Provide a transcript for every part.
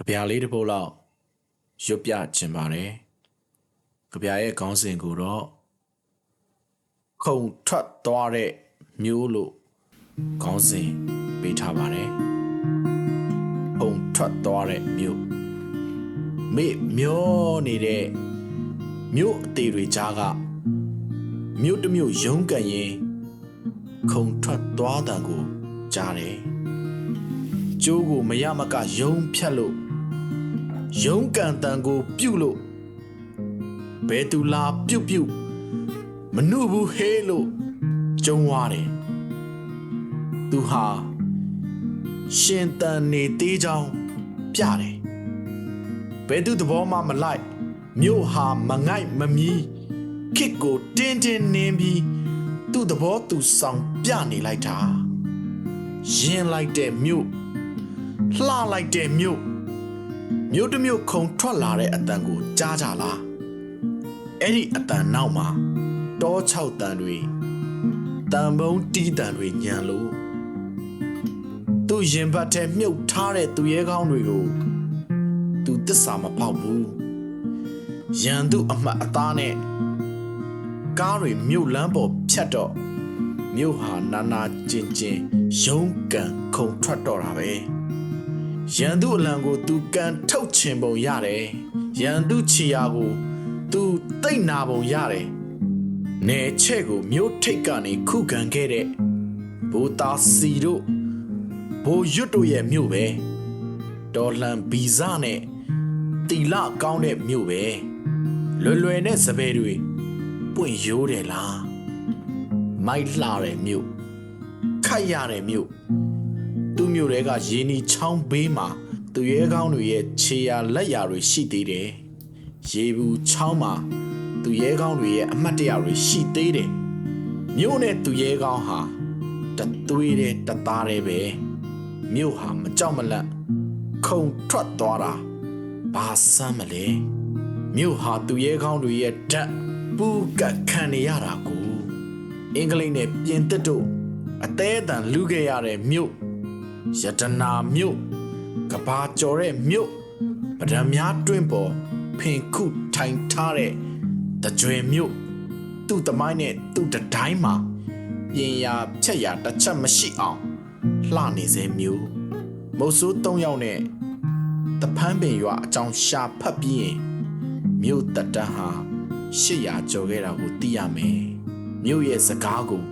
ကြပြလေးတစ်ပုဒ်လောက်ရွတ်ပြခြင်းပါတယ်ကြပြရဲ့ခေါင်းစဉ်ကိုတော့ခုံထွက်သွားတဲ့မျိုးလို့ခေါင်းစဉ်ပေးထားပါတယ်ခုံထွက်သွားတဲ့မျိုးမေ့မျောနေတဲ့မြို့အသေးတွေကြားကမြို့တစ်မြို့ရုံးကန်ရင်ခုံထွက်သွားတံကိုကြားတယ်ကျိုးကိုမရမကယုံဖြတ်လို့ ရုံးကန်တန်ကိုပြုတ်လို့ဘယ်သူလာပြုတ်ပြုတ်မနှုတ်ဘူးဟေးလို့ကြုံသွားတယ်သူဟာရှင်တန်နေသေးချောင်းပြတယ်ဘယ်သူသဘောမှမလိုက်မြို့ဟာမငိုက်မမီးခစ်ကိုတင်းတင်းနင်းပြီးသူ့သဘောသူဆောင်ပြနေလိုက်တာရင်လိုက်တဲ့မြို့လှလိုက်တဲ့မြို့ မြို့တစ်မြို့ခုံထွက်လာတဲ့အတန်ကိုကြားကြလားအဲ့ဒီအတန်နောက်မှာတော၆တန်တွေတန်ပုံးတီးတန်တွေညံလို့သူ့ရင်ဘတ်ထဲမြုပ်ထားတဲ့သူရဲကောင်းတွေကိုသူတစ္ဆာမပေါက်ဘူးရန်သူအမှတ်အသားနဲ့ကားတွေမြို့လမ်းပေါ်ဖြတ်တော့မြို့ဟာနာနာကျင်ကျင်ရုံးကန်ခုံထွက်တော့တာပဲ ရန်သူအလံကိုသူကန်ထုတ်ချင်ပုံရတယ်ရန်သူချီယာကိုသူတိတ်နာပုံရတယ်နေချက်ကိုမြို့ထိတ်ကနေခုခံခဲ့တဲ့ဘူတာစီတို့ဘိုရွတ်တို့ရဲ့မြို့ပဲဒေါ်လန်ဗီဇနဲ့တီလာကောင်းတဲ့မြို့ပဲလွယ်လွယ်နဲ့စပယ်တွေပွင့်ရိုးတယ်လားမိုက်လှတဲ့မြို့ခိုက်ရတဲ့မြို့ သူ့မြို့တွေကရင်းနီချောင်းဘေးမှာသူရဲကောင်းတွေရဲ့ခြေရာလက်ရာတွေရှိသေးတယ်ရေဘူးချောင်းမှာသူရဲကောင်းတွေရဲ့အမတ်တရတွေရှိသေးတယ်မြို့နဲ့သူရဲကောင်းဟာတသွေးတဲ့တသားတဲ့ပဲမြို့ဟာမကြောက်မလန့်ခုံထွက်သွားတာဘာစမ်းမလဲမြို့ဟာသူရဲကောင်းတွေရဲ့ဓာတ်ပူကတ်ခံနေရတာကိုအင်္ဂလိပ်နဲ့ပြင်သစ်တို့အသေးအတန်လူခဲ့ရတဲ့မြို့ ယတနာမြို့ကဘာကျော်တဲ့မြို့ပဒံများတွင်းပေါ်ဖင်ခုထိုင်ထားတဲ့တကြွယ်မြို့သူ့တမိုင်းနဲ့သူ့တတိုင်းမှာပြင်ရာဖြက်ရာတစ်ချက်မရှိအောင်လှနေစေမြို့မုတ်ဆိုး၃ယောက်နဲ့တဖန်းပင်ရွာအကြောင်းရှာဖတ်ပြီးရင်မြို့တတန်းဟာ800ကျော်ခဲ့တာကိုသိရမယ်မြို့ရဲ့စကားကို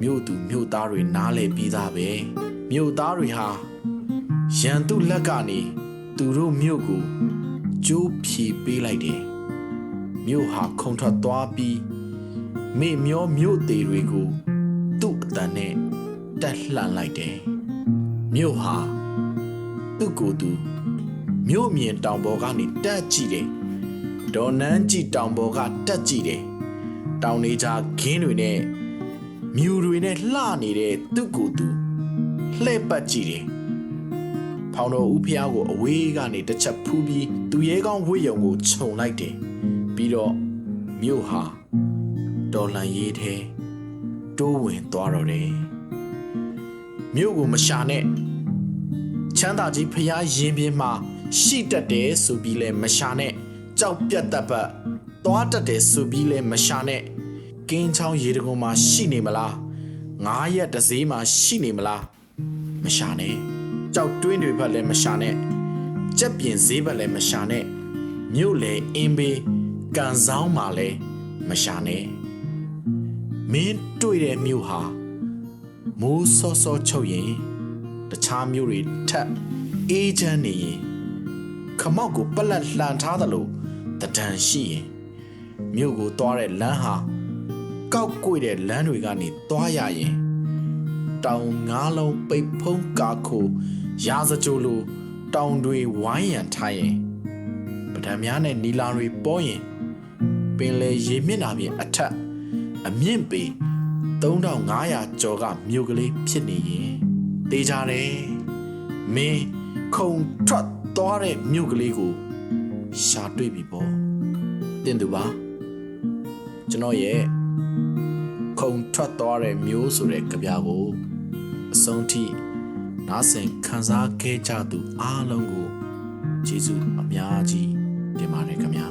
မြို့သူမြို့သားတွေနားလည်ပြီးသားပဲ မြို့သားတွေဟာရန်သူလက်ကနေသူတို့မြို့ကိုကျိုးဖြီပေးလိုက်တယ်မြို့ဟာခုံထွက်သွားပြီးမေ့မျောမြို့သေးတွေကိုသူ့အတန်နဲ့တက်လှန်လိုက်တယ်မြို့ဟာသူ့ကိုယ်သူမြို့မြင်တောင်ပေါ်ကနေတက်ကြည့်တယ်ဒေါ်နန်းကြည့်တောင်ပေါ်ကတက်ကြည့်တယ်တောင်နေကြခင်းတွေနဲ့မြူတွေနဲ့လှနေတဲ့သူ့ကိုယ်သူ လှဲ့ပတ်ကြည့်တယ်ဖောင်တော်ဦးဖျားကိုအဝေးကနေတစ်ချက်ဖူးပြီးသူရဲကောင်းဝိယုံကိုခြုံလိုက်တယ်ပြီးတော့မြို့ဟာဒေါ်လန်ရေးထဲတိုးဝင်သွားတော့တယ်မြို့ကိုမရှာနဲ့ချမ်းသာကြီးဖျားရင်ပြင်းမှာရှိတတ်တယ်ဆိုပြီးလဲမရှာနဲ့ကြောက်ပြတ်တတ်ပတ်သွားတတ်တယ်ဆိုပြီးလဲမရှာနဲ့ကင်းချောင်းရေတကုံမှာရှိနေမလားငားရက်တစ်စေးမှာရှိနေမလား မရှာနဲ့ကြောက်တွင်းတွေဘက်လည်းမရှာနဲ့ကြက်ပြင်ဈေးဘက်လည်းမရှာနဲ့မြို့လေအင်းဘေးကန်ဆောင်မှာလည်းမရှာနဲ့မင်းတွေ့တဲ့မြို့ဟာမိုးစောစောချုပ်ရင်တခြားမြို့တွေထက်အေးချမ်းနေရင်ခမောက်ကိုပလက်လှန်ထားသလိုတဒံရှိရင်မြို့ကိုသွားတဲ့လမ်းဟာကောက်ကွေ့တဲ့လမ်းတွေကနေသွားရရင် တောင်ငါးလုံးပိတ်ဖုံးကာခိုရာစကြိုလိုတောင်တွေဝိုင်းရန်ထားရင်ပဒံများနဲ့နီလာတွေပေါ်ရင်ပင်လေရေမျက်နှာပြင်အထက်အမြင့်ပေ3500ကျော်ကမြို့ကလေးဖြစ်နေရင်တေးကြတယ်မင်းခုံထွက်သွားတဲ့မြို့ကလေးကိုရှာတွေ့ပြီပေါ့တင်သူပါကျွန်တော်ရဲ့ခုံထွက်သွားတဲ့မျိုးဆိုတဲ့ကြပြာကို အဆုံးထိနားဆင်ခန်းစားခဲ့ကြသူအားလုံးကိုကျေးကျေးဇူးအများကြီးတင်ပါတယ်ခင်ဗျာ